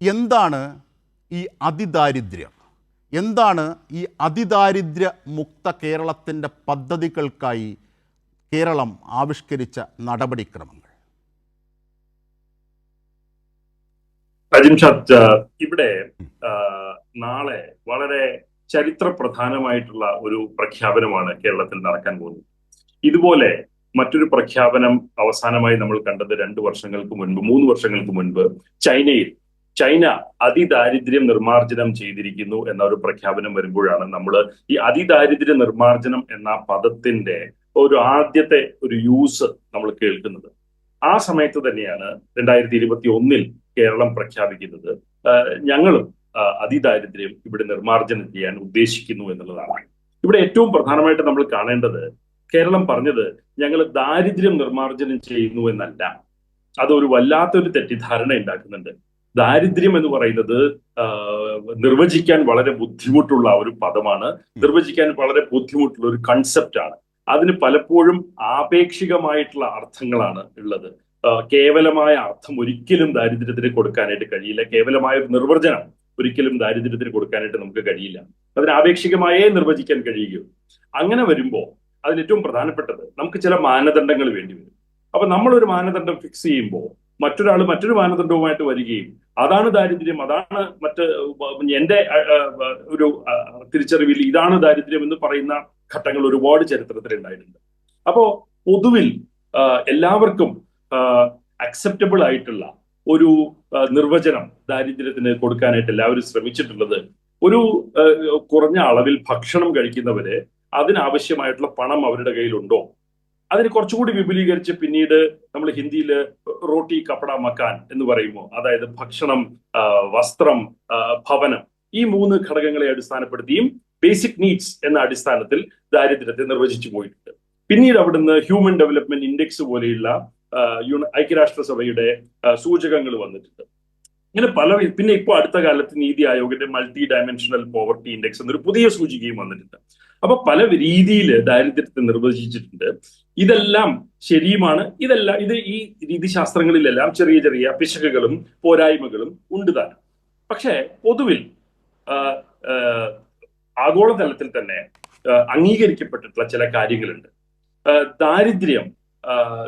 എന്താണ് ഈ അതിദാരിദ്ര്യം? എന്താണ് ഈ അതിദാരിദ്ര്യ മുക്ത കേരളത്തിന്റെ പദ്ധതികൾക്കായി കേരളം ആവിഷ്കരിച്ച നടപടിക്രമങ്ങൾ? ഇവിടെ നാളെ വളരെ ചരിത്ര പ്രധാനമായിട്ടുള്ള ഒരു പ്രഖ്യാപനമാണ് കേരളത്തിൽ നടക്കാൻ പോകുന്നത്. ഇതുപോലെ മറ്റൊരു പ്രഖ്യാപനം അവസാനമായി നമ്മൾ കണ്ടത് രണ്ട് വർഷങ്ങൾക്ക് മുൻപ് മൂന്ന് വർഷങ്ങൾക്ക് മുൻപ് ചൈനയിൽ ചൈന അതിദാരിദ്ര്യം നിർമ്മാർജനം ചെയ്തിരിക്കുന്നു എന്ന ഒരു പ്രഖ്യാപനം വരുമ്പോഴാണ് നമ്മൾ ഈ അതിദാരിദ്ര്യ നിർമ്മാർജനം എന്ന പദത്തിന്റെ ഒരു ആദ്യത്തെ ഒരു യൂസ് നമ്മൾ കേൾക്കുന്നത്. ആ സമയത്ത് തന്നെയാണ് രണ്ടായിരത്തി ഇരുപത്തി ഒന്നിൽ കേരളം പ്രഖ്യാപിക്കുന്നത് ഞങ്ങളും അതിദാരിദ്ര്യം ഇവിടെ നിർമ്മാർജനം ചെയ്യാൻ ഉദ്ദേശിക്കുന്നു എന്നുള്ളതാണ്. ഇവിടെ ഏറ്റവും പ്രധാനമായിട്ട് നമ്മൾ കാണേണ്ടത് കേരളം പറഞ്ഞത് ഞങ്ങൾ ദാരിദ്ര്യം നിർമ്മാർജനം ചെയ്യുന്നു എന്നല്ല. അതൊരു വല്ലാത്തൊരു തെറ്റിദ്ധാരണ ഉണ്ടാക്കുന്നുണ്ട്. ദാരിദ്ര്യം എന്ന് പറയുന്നത് നിർവചിക്കാൻ വളരെ ബുദ്ധിമുട്ടുള്ള ഒരു പദമാണ്. നിർവചിക്കാൻ വളരെ ബുദ്ധിമുട്ടുള്ള ഒരു കൺസെപ്റ്റ് ആണ്. അതിന് പലപ്പോഴും ആപേക്ഷികമായിട്ടുള്ള അർത്ഥങ്ങളാണ് ഉള്ളത്. കേവലമായ അർത്ഥം ഒരിക്കലും ദാരിദ്ര്യത്തിന് കൊടുക്കാനായിട്ട് കഴിയില്ല. കേവലമായ ഒരു നിർവചനം ഒരിക്കലും ദാരിദ്ര്യത്തിന് കൊടുക്കാനായിട്ട് നമുക്ക് കഴിയില്ല. അതിന് ആപേക്ഷികമായേ നിർവചിക്കാൻ കഴിയുകയുള്ളൂ അങ്ങനെ വരുമ്പോൾ അതിൽ ഏറ്റവും പ്രധാനപ്പെട്ടത് നമുക്ക് ചില മാനദണ്ഡങ്ങൾ വേണ്ടി വരും. അപ്പൊ നമ്മളൊരു മാനദണ്ഡം ഫിക്സ് ചെയ്യുമ്പോൾ മറ്റൊരാൾ മറ്റൊരു മാനദണ്ഡവുമായിട്ട് വരികയും അതാണ് ദാരിദ്ര്യം അതാണ് മറ്റ് എന്റെ ഒരു തിരിച്ചറിവിൽ ഇതാണ് ദാരിദ്ര്യം എന്ന് പറയുന്ന ഘട്ടങ്ങൾ ഒരുപാട് ചരിത്രത്തിൽ ഉണ്ടായിട്ടുണ്ട് അപ്പോ പൊതുവിൽ എല്ലാവർക്കും അക്സെപ്റ്റബിൾ ആയിട്ടുള്ള ഒരു നിർവചനം ദാരിദ്ര്യത്തിന് കൊടുക്കാനായിട്ട് എല്ലാവരും ശ്രമിച്ചിട്ടുള്ളത് ഒരു കുറഞ്ഞ അളവിൽ ഭക്ഷണം കഴിക്കുന്നവര് അതിനാവശ്യമായിട്ടുള്ള പണം അവരുടെ കയ്യിലുണ്ടോ? അതിന് കുറച്ചുകൂടി വിപുലീകരിച്ച് പിന്നീട് നമ്മൾ ഹിന്ദിയിൽ റോട്ടി കപ്പട മക്കാൻ എന്ന് പറയുമ്പോൾ അതായത് ഭക്ഷണം വസ്ത്രം ഭവനം ഈ മൂന്ന് ഘടകങ്ങളെ അടിസ്ഥാനപ്പെടുത്തിയും ബേസിക് നീഡ്സ് എന്ന അടിസ്ഥാനത്തിൽ ദാരിദ്ര്യത്തെ നിർവചിച്ചു പോയിട്ടുണ്ട്. പിന്നീട് അവിടുന്ന് ഹ്യൂമൻ ഡെവലപ്മെന്റ് ഇൻഡെക്സ് പോലെയുള്ള ഐക്യരാഷ്ട്രസഭയുടെ സൂചകങ്ങൾ വന്നിട്ടുണ്ട്. ഇങ്ങനെ പല പിന്നെ ഇപ്പോൾ അടുത്ത കാലത്ത് നീതി ആയോഗിന്റെ മൾട്ടി ഡയമെൻഷണൽ പോവർട്ടി ഇൻഡെക്സ് എന്നൊരു പുതിയ സൂചികയും വന്നിട്ടുണ്ട്. അപ്പൊ പല രീതിയിൽ ദാരിദ്ര്യത്തെ നിർവചിച്ചിട്ടുണ്ട്. ഇതെല്ലാം ശരിയുമാണ് ഇതെല്ലാം ഇത് ഈ രീതിശാസ്ത്രങ്ങളിലെല്ലാം ചെറിയ ചെറിയ പിശകുകളും പോരായ്മകളും ഉണ്ട് താനും. പക്ഷേ പൊതുവിൽ ആഗോളതലത്തിൽ തന്നെ അംഗീകരിക്കപ്പെട്ടിട്ടുള്ള ചില കാര്യങ്ങളുണ്ട്. ദാരിദ്ര്യം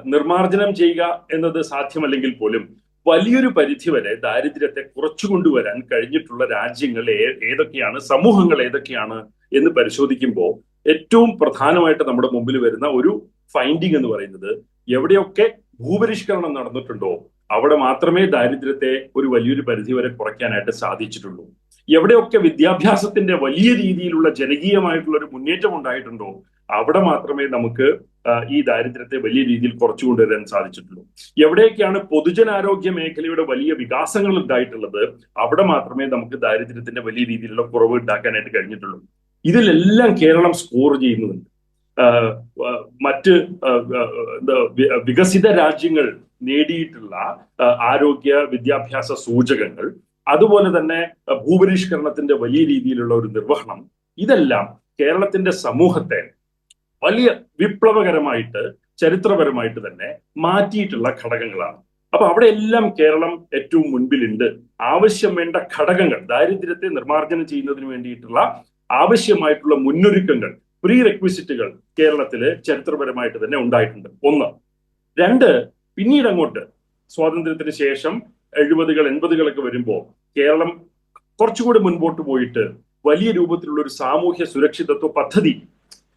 നിർമാർജനം ചെയ്യുക എന്നത് സാധ്യമല്ലെങ്കിൽ പോലും വലിയൊരു പരിധിവരെ ദാരിദ്ര്യത്തെ കുറച്ചു കൊണ്ടുവരാൻ കഴിഞ്ഞിട്ടുള്ള രാജ്യങ്ങൾ ഏതൊക്കെയാണ് സമൂഹങ്ങൾ ഏതൊക്കെയാണ് എന്ന് പരിശോധിക്കുമ്പോൾ ഏറ്റവും പ്രധാനമായിട്ട് നമ്മുടെ മുമ്പിൽ വരുന്ന ഒരു ഫൈൻഡിങ് എന്ന് പറയുന്നത് എവിടെയൊക്കെ ഭൂപരിഷ്കരണം നടന്നിട്ടുണ്ടോ അവിടെ മാത്രമേ ദാരിദ്ര്യത്തെ ഒരു വലിയൊരു പരിധി വരെ കുറയ്ക്കാനായിട്ട് സാധിച്ചിട്ടുള്ളൂ. എവിടെയൊക്കെ വിദ്യാഭ്യാസത്തിന്റെ വലിയ രീതിയിലുള്ള ജനകീയമായിട്ടുള്ള ഒരു മുന്നേറ്റം ഉണ്ടായിട്ടുണ്ടോ അവിടെ മാത്രമേ നമുക്ക് ഈ ദാരിദ്ര്യത്തെ വലിയ രീതിയിൽ കുറച്ചു കൊണ്ടുവരാൻ സാധിച്ചിട്ടുള്ളൂ. എവിടെയൊക്കെയാണ് പൊതുജനാരോഗ്യ മേഖലയുടെ വലിയ വികാസങ്ങൾ ഉണ്ടായിട്ടുള്ളത് അവിടെ മാത്രമേ നമുക്ക് ദാരിദ്ര്യത്തിന്റെ വലിയ രീതിയിലുള്ള കുറവ് ഉണ്ടാക്കാനായിട്ട് കഴിഞ്ഞിട്ടുള്ളൂ. ഇതിലെല്ലാം കേരളം സ്കോർ ചെയ്യുന്നുണ്ട്. മറ്റ് വികസിത രാജ്യങ്ങൾ നേടിയിട്ടുള്ള ആരോഗ്യ വിദ്യാഭ്യാസ സൂചകങ്ങൾ അതുപോലെ തന്നെ ഭൂപരിഷ്കരണത്തിന്റെ വലിയ രീതിയിലുള്ള ഒരു നിർവഹണം ഇതെല്ലാം കേരളത്തിന്റെ സമൂഹത്തെ വലിയ വിപ്ലവകരമായിട്ട് ചരിത്രപരമായിട്ട് തന്നെ മാറ്റിയിട്ടുള്ള ഘടകങ്ങളാണ്. അപ്പൊ അവിടെ എല്ലാം കേരളം ഏറ്റവും മുൻപിലുണ്ട്. ആവശ്യം വേണ്ട ഘടകങ്ങൾ ദാരിദ്ര്യത്തെ നിർമ്മാർജനം ചെയ്യുന്നതിന് വേണ്ടിയിട്ടുള്ള ആവശ്യമായിട്ടുള്ള മുന്നൊരുക്കങ്ങൾ പ്രീ റെക്വിസിറ്റുകൾ കേരളത്തിൽ ചരിത്രപരമായിട്ട് തന്നെ ഉണ്ടായിട്ടുണ്ട്. ഒന്ന്. രണ്ട് പിന്നീട് അങ്ങോട്ട് സ്വാതന്ത്ര്യത്തിന് ശേഷം എഴുപതുകൾ എൺപതുകളൊക്കെ വരുമ്പോൾ കേരളം കുറച്ചുകൂടി മുൻപോട്ട് പോയിട്ട് വലിയ രൂപത്തിലുള്ള ഒരു സാമൂഹ്യ സുരക്ഷിതത്വ പദ്ധതി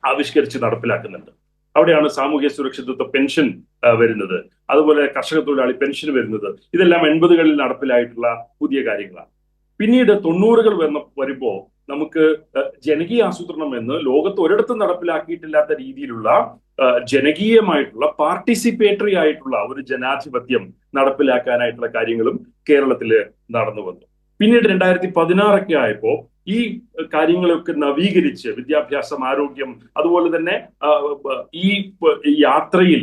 ആവിഷ്കരിച്ച് നടപ്പിലാക്കുന്നുണ്ട്. അവിടെയാണ് സാമൂഹ്യ സുരക്ഷിതത്വ പെൻഷൻ വരുന്നത്. അതുപോലെ കർഷക തൊഴിലാളി പെൻഷൻ വരുന്നത്. ഇതെല്ലാം എൺപതുകളിൽ നടപ്പിലായിട്ടുള്ള പുതിയ കാര്യങ്ങളാണ്. പിന്നീട് തൊണ്ണൂറുകൾ വന്ന വരുമ്പോ നമുക്ക് ജനകീയ ആസൂത്രണം എന്ന് ലോകത്ത് ഒരിടത്തും നടപ്പിലാക്കിയിട്ടില്ലാത്ത രീതിയിലുള്ള ജനകീയമായിട്ടുള്ള പാർട്ടിസിപ്പേറ്ററി ആയിട്ടുള്ള ഒരു ജനാധിപത്യം നടപ്പിലാക്കാനായിട്ടുള്ള കാര്യങ്ങളും കേരളത്തിൽ നടന്നു വന്നു. പിന്നീട് രണ്ടായിരത്തി പതിനാറൊക്കെ ആയപ്പോ ഈ കാര്യങ്ങളൊക്കെ നവീകരിച്ച് വിദ്യാഭ്യാസം ആരോഗ്യം അതുപോലെ തന്നെ ഈ യാത്രയിൽ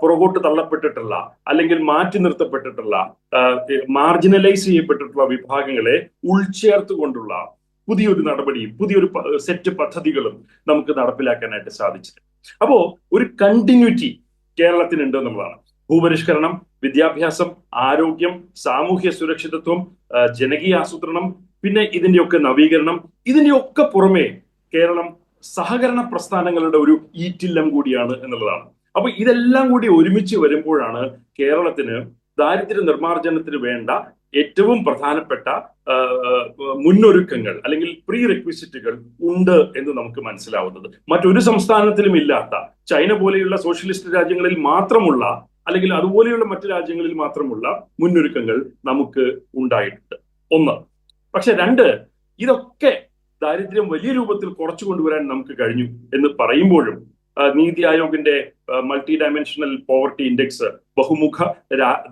പുറകോട്ട് തള്ളപ്പെട്ടിട്ടുള്ള അല്ലെങ്കിൽ മാറ്റി നിർത്തപ്പെട്ടിട്ടുള്ള മാർജിനലൈസ് ചെയ്യപ്പെട്ടിട്ടുള്ള വിഭാഗങ്ങളെ ഉൾച്ചേർത്തുകൊണ്ടുള്ള പുതിയൊരു നടപടിയും പുതിയൊരു സെറ്റ് പദ്ധതികളും നമുക്ക് നടപ്പിലാക്കാനായിട്ട് സാധിച്ചിട്ടുണ്ട്. അപ്പോ ഒരു കണ്ടിന്യൂറ്റി കേരളത്തിനുണ്ട് എന്നുള്ളതാണ്. ഭൂപരിഷ്കരണം വിദ്യാഭ്യാസം ആരോഗ്യം സാമൂഹ്യ സുരക്ഷിതത്വം ജനകീയ ആസൂത്രണം പിന്നെ ഇതിന്റെയൊക്കെ നവീകരണം ഇതിന്റെയൊക്കെ പുറമെ കേരളം സഹകരണ പ്രസ്ഥാനങ്ങളുടെ ഒരു ഈറ്റില്ലം കൂടിയാണ് എന്നുള്ളതാണ്. അപ്പൊ ഇതെല്ലാം കൂടി ഒരുമിച്ച് വരുമ്പോഴാണ് കേരളത്തിന് ദാരിദ്ര്യ നിർമ്മാർജനത്തിന് വേണ്ട ഏറ്റവും പ്രധാനപ്പെട്ട മുന്നൊരുക്കങ്ങൾ അല്ലെങ്കിൽ പ്രീ റെക്വിസിറ്റുകൾ ഉണ്ട് എന്ന് നമുക്ക് മനസ്സിലാവുന്നത്. മറ്റൊരു സംസ്ഥാനത്തിലും ഇല്ലാത്ത ചൈന പോലെയുള്ള സോഷ്യലിസ്റ്റ് രാജ്യങ്ങളിൽ മാത്രമുള്ള അല്ലെങ്കിൽ അതുപോലെയുള്ള മറ്റു രാജ്യങ്ങളിൽ മാത്രമുള്ള മുന്നൊരുക്കങ്ങൾ നമുക്ക് ഉണ്ടായിട്ടുണ്ട്. ഒന്ന്. പക്ഷെ രണ്ട് ഇതൊക്കെ ദാരിദ്ര്യം വലിയ രൂപത്തിൽ കുറച്ചു കൊണ്ടുവരാൻ നമുക്ക് കഴിഞ്ഞു എന്ന് പറയുമ്പോഴും നീതി ആയോഗിന്റെ മൾട്ടി ഡയമെൻഷണൽ പോവർട്ടി ഇൻഡെക്സ് ബഹുമുഖ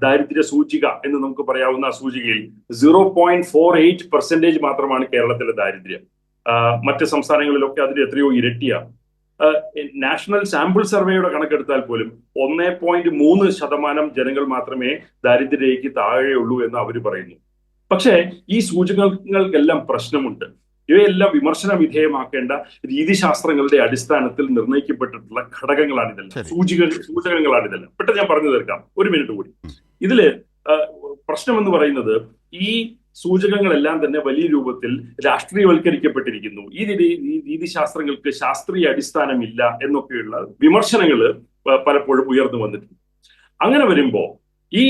ദാരിദ്ര്യ സൂചിക എന്ന് നമുക്ക് പറയാവുന്ന സൂചികയിൽ zero point four eight percentage മാത്രമാണ് കേരളത്തിലെ ദാരിദ്ര്യം. മറ്റ് സംസ്ഥാനങ്ങളിലൊക്കെ അതിന് എത്രയോ ഇരട്ടിയാണ് നാഷണൽ സാമ്പിൾ സർവേയുടെ കണക്കെടുത്താൽ പോലും ഒന്നേ പോയിന്റ് മൂന്ന് ശതമാനം ജനങ്ങൾ മാത്രമേ ദാരിദ്ര്യരേഖയ്ക്ക് താഴെയുള്ളൂ എന്ന് അവർ പറയുന്നു. പക്ഷേ ഈ സൂചകങ്ങൾക്കെല്ലാം പ്രശ്നമുണ്ട്. ഇവയെല്ലാം വിമർശന വിധേയമാക്കേണ്ട രീതിശാസ്ത്രങ്ങളുടെ അടിസ്ഥാനത്തിൽ നിർണയിക്കപ്പെട്ടിട്ടുള്ള ഘടകങ്ങളാണ് ഇതെല്ലാം. സൂചിക സൂചകങ്ങളാണ് ഇതെല്ലാം പെട്ടെന്ന് ഞാൻ പറഞ്ഞു തീർക്കാം. ഒരു മിനിറ്റ് കൂടി. ഇതിൽ പ്രശ്നം എന്ന് പറയുന്നത് ഈ സൂചകങ്ങളെല്ലാം തന്നെ വലിയ രൂപത്തിൽ രാഷ്ട്രീയവൽക്കരിക്കപ്പെട്ടിരിക്കുന്നു. ഈ രീതി ഈ രീതിശാസ്ത്രങ്ങൾക്ക് ശാസ്ത്രീയ അടിസ്ഥാനമില്ല എന്നൊക്കെയുള്ള വിമർശനങ്ങൾ പലപ്പോഴും ഉയർന്നു വന്നിട്ടുണ്ട്. അങ്ങനെ വരുമ്പോ ഈ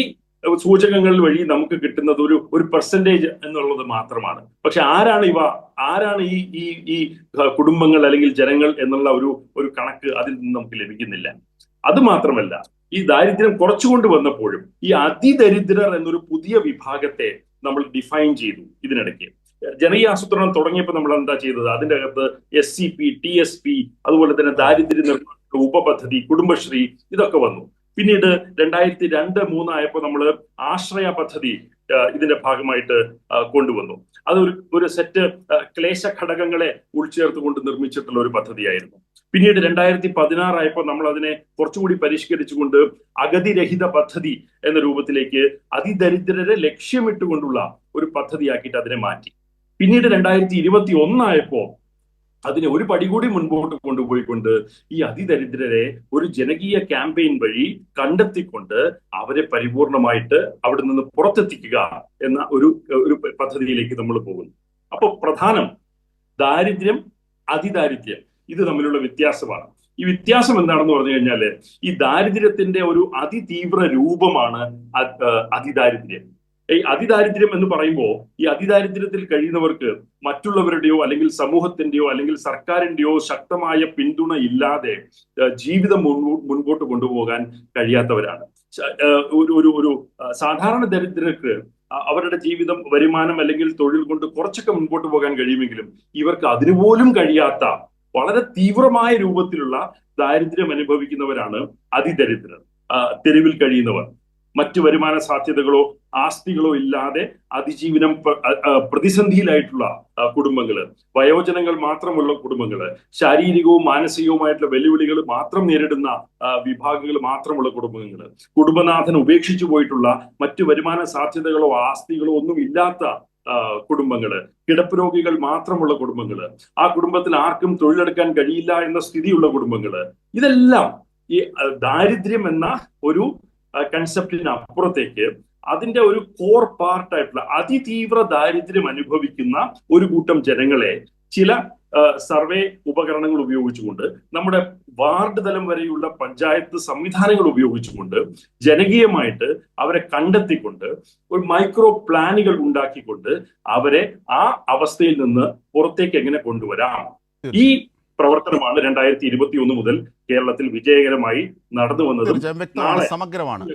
സൂചകങ്ങൾ വഴി നമുക്ക് കിട്ടുന്നത് ഒരു ഒരു പെർസെന്റേജ് എന്നുള്ളത് മാത്രമാണ്. പക്ഷെ ആരാണ് ഇവ ആരാണ് ഈ ഈ ഈ കുടുംബങ്ങൾ അല്ലെങ്കിൽ ജനങ്ങൾ എന്നുള്ള ഒരു ഒരു കണക്ക് അതിൽ നിന്ന് നമുക്ക് ലഭിക്കുന്നില്ല. അത് മാത്രമല്ല ഈ ദാരിദ്ര്യം കുറച്ചുകൊണ്ട് വന്നപ്പോഴും ഈ അതിദരിദ്രർ എന്നൊരു പുതിയ വിഭാഗത്തെ നമ്മൾ ഡിഫൈൻ ചെയ്തു ഇതിനിടയ്ക്ക്. ജനകീയ ആസൂത്രണം തുടങ്ങിയപ്പോൾ നമ്മൾ എന്താ ചെയ്തത്? അതിന്റെ അകത്ത് S C P T S P അതുപോലെ തന്നെ ദാരിദ്ര്യ നിർമ്മാണ ഉപപദ്ധതി കുടുംബശ്രീ ഇതൊക്കെ വന്നു. പിന്നീട് രണ്ടായിരത്തി രണ്ട് മൂന്നായപ്പോൾ നമ്മൾ ആശ്രയ പദ്ധതി ഇതിന്റെ ഭാഗമായിട്ട് കൊണ്ടുവന്നു. അത് ഒരു ഒരു സെറ്റ് ക്ലേശ ഘടകങ്ങളെ ഉൾച്ചേർത്തുകൊണ്ട് നിർമ്മിച്ചിട്ടുള്ള ഒരു പദ്ധതിയായിരുന്നു. പിന്നീട് രണ്ടായിരത്തി പതിനാറായപ്പോൾ നമ്മൾ അതിനെ കുറച്ചുകൂടി പരിഷ്കരിച്ചുകൊണ്ട് അഗതിരഹിത പദ്ധതി എന്ന രൂപത്തിലേക്ക് അതിദരിദ്രരെ ലക്ഷ്യമിട്ടുകൊണ്ടുള്ള ഒരു പദ്ധതിയാക്കിയിട്ട് അതിനെ മാറ്റി. പിന്നീട് രണ്ടായിരത്തി ഇരുപത്തി ഒന്നായപ്പോ അതിനെ ഒരു പടി കൂടി മുൻപോട്ട് കൊണ്ടുപോയിക്കൊണ്ട് ഈ അതിദരിദ്രരെ ഒരു ജനകീയ ക്യാമ്പയിൻ വഴി കണ്ടെത്തിക്കൊണ്ട് അവരെ പരിപൂർണമായിട്ട് അവിടെ നിന്ന് പുറത്തെത്തിക്കുക എന്ന ഒരു ഒരു പദ്ധതിയിലേക്ക് നമ്മൾ പോകുന്നു. അപ്പോൾ പ്രധാനം ദാരിദ്ര്യം അതിദാരിദ്ര്യം ഇത് തമ്മിലുള്ള വ്യത്യാസമാണ്. ഈ വ്യത്യാസം എന്താണെന്ന് പറഞ്ഞു കഴിഞ്ഞാൽ ഈ ദാരിദ്ര്യത്തിന്റെ ഒരു അതിതീവ്ര രൂപമാണ് അതിദാരിദ്ര്യം. ഈ അതിദാരിദ്ര്യം എന്ന് പറയുമ്പോൾ ഈ അതിദാരിദ്ര്യത്തിൽ കഴിയുന്നവർക്ക് മറ്റുള്ളവരുടെയോ അല്ലെങ്കിൽ സമൂഹത്തിന്റെയോ അല്ലെങ്കിൽ സർക്കാരിന്റെയോ ശക്തമായ പിന്തുണ ഇല്ലാതെ ജീവിതം മുൻപോ- മുൻപോട്ട് കൊണ്ടുപോകാൻ കഴിയാത്തവരാണ്. ഒരു ഒരു സാധാരണ ദരിദ്രർക്ക് അവരുടെ ജീവിതം വരുമാനം അല്ലെങ്കിൽ തൊഴിൽ കൊണ്ട് കുറച്ചൊക്കെ മുൻപോട്ട് പോകാൻ കഴിയുമെങ്കിലും ഇവർക്ക് അതിനുപോലും കഴിയാത്ത വളരെ തീവ്രമായ രൂപത്തിലുള്ള ദാരിദ്ര്യം അനുഭവിക്കുന്നവരാണ് അതിദരിദ്രർ തെരുവിൽ കഴിയുന്നവർ. മറ്റു വരുമാന സാധ്യതകളോ ആസ്തികളോ ഇല്ലാതെ അതിജീവനം പ്രതിസന്ധിയിലായിട്ടുള്ള കുടുംബങ്ങൾ വയോജനങ്ങൾ മാത്രമുള്ള കുടുംബങ്ങൾ ശാരീരികവും മാനസികവുമായിട്ടുള്ള വെല്ലുവിളികൾ മാത്രം നേരിടുന്ന വിഭാഗങ്ങൾ മാത്രമുള്ള കുടുംബങ്ങൾ കുടുംബനാഥൻ ഉപേക്ഷിച്ചു പോയിട്ടുള്ള മറ്റു വരുമാന സാധ്യതകളോ ആസ്തികളോ ഒന്നും ഇല്ലാത്ത കുടുംബങ്ങൾ. കിടപ്പ് രോഗികൾ മാത്രമുള്ള കുടുംബങ്ങൾ. ആ കുടുംബത്തിൽ ആർക്കും തൊഴിലെടുക്കാൻ കഴിയില്ല എന്ന സ്ഥിതിയുള്ള കുടുംബങ്ങൾ. ഇതെല്ലാം ഈ ദാരിദ്ര്യം എന്ന ഒരു കൺസെപ്റ്റിന് അപ്പുറത്തേക്ക് അതിന്റെ ഒരു കോർ പാർട്ടായിട്ടുള്ള അതിതീവ്ര ദാരിദ്ര്യം അനുഭവിക്കുന്ന ഒരു കൂട്ടം ജനങ്ങളെ ചില സർവേ ഉപകരണങ്ങൾ ഉപയോഗിച്ചുകൊണ്ട് നമ്മുടെ വാർഡ് തലം വരെയുള്ള പഞ്ചായത്ത് സംവിധാനങ്ങൾ ഉപയോഗിച്ചുകൊണ്ട് ജനകീയമായിട്ട് അവരെ കണ്ടെത്തിക്കൊണ്ട് ഒരു മൈക്രോ പ്ലാനുകൾ ഉണ്ടാക്കിക്കൊണ്ട് അവരെ ആ അവസ്ഥയിൽ നിന്ന് പുറത്തേക്ക് എങ്ങനെ കൊണ്ടുവരാം? ഈ പ്രവർത്തനമാണ് രണ്ടായിരത്തി ഇരുപത്തി ഒന്ന് മുതൽ കേരളത്തിൽ വിജയകരമായി നടന്നു വന്നത് സമഗ്രമാണ്.